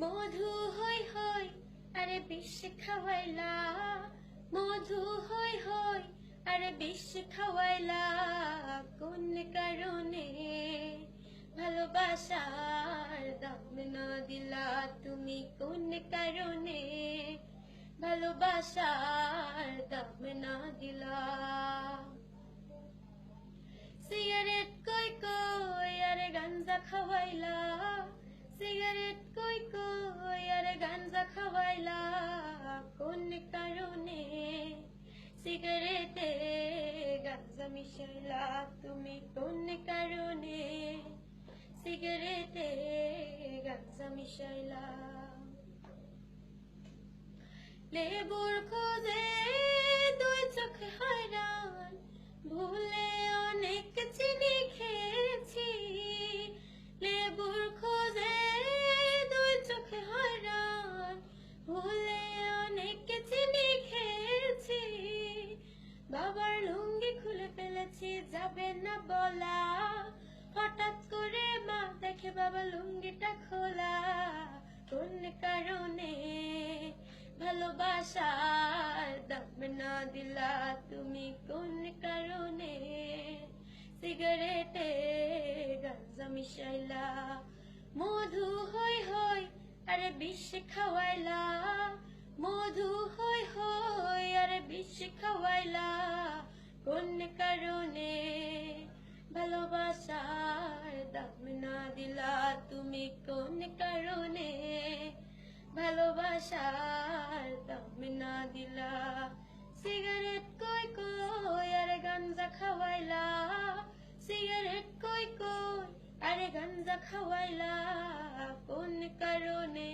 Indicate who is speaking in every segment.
Speaker 1: মধু হই হই আরে বিষ খাওয়াইলা। মধু হই হই আরে বিষ খাওয়াইলা। কোন কারণে ভালোবাসার দাম না দিলা? তুমি কোন কারণে ভালোবাসার দাম না দিলা? সিগারেট কই কই, আরে গাঞ্জা খাওয়াইলা। সিগারেট সিগারেটে গাঁজা মিশাইলা তুমি কোন কারণে সিগারেটে গাঁজা মিশাইলা লেবুর খোঁজে ফেলেছি যাবে না বলা। হঠাৎ করে মা দেখে বাবা লুঙ্গিটা খোলা। কোন কারণে? ভালোবাসার দাম না দিলা তুমি কোন কারণে? সিগারেটে গাঞ্জা মিশাইলা। মধু হই হই আরে বিষ খাওয়াইলা। মধু হই হই আরে বিষ খাওয়াইলা। কোন কারণে ভালোবাসার দাম না দিলা তুমি কোন কারণে? ভালোবাসার দাম না দিলা। সিগারেট কই কই আরে গাঞ্জা খাওয়াইলা? সিগারেট কই কই আরে গাঞ্জা খাওয়াইলা? কোন কারণে?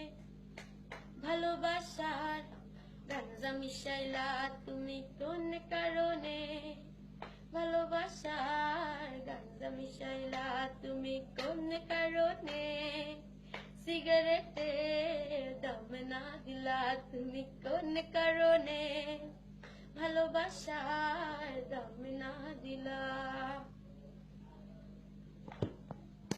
Speaker 1: ভালোবাসার গাঞ্জা মিশাইলা তুমি কোন কারণে? ভালোবাসার গাঞ্জা মিশাইলা তুমি কোন কারণে সিগারেটে দম না দিলা, তুমি কোন কারণে? ভালোবাসার দম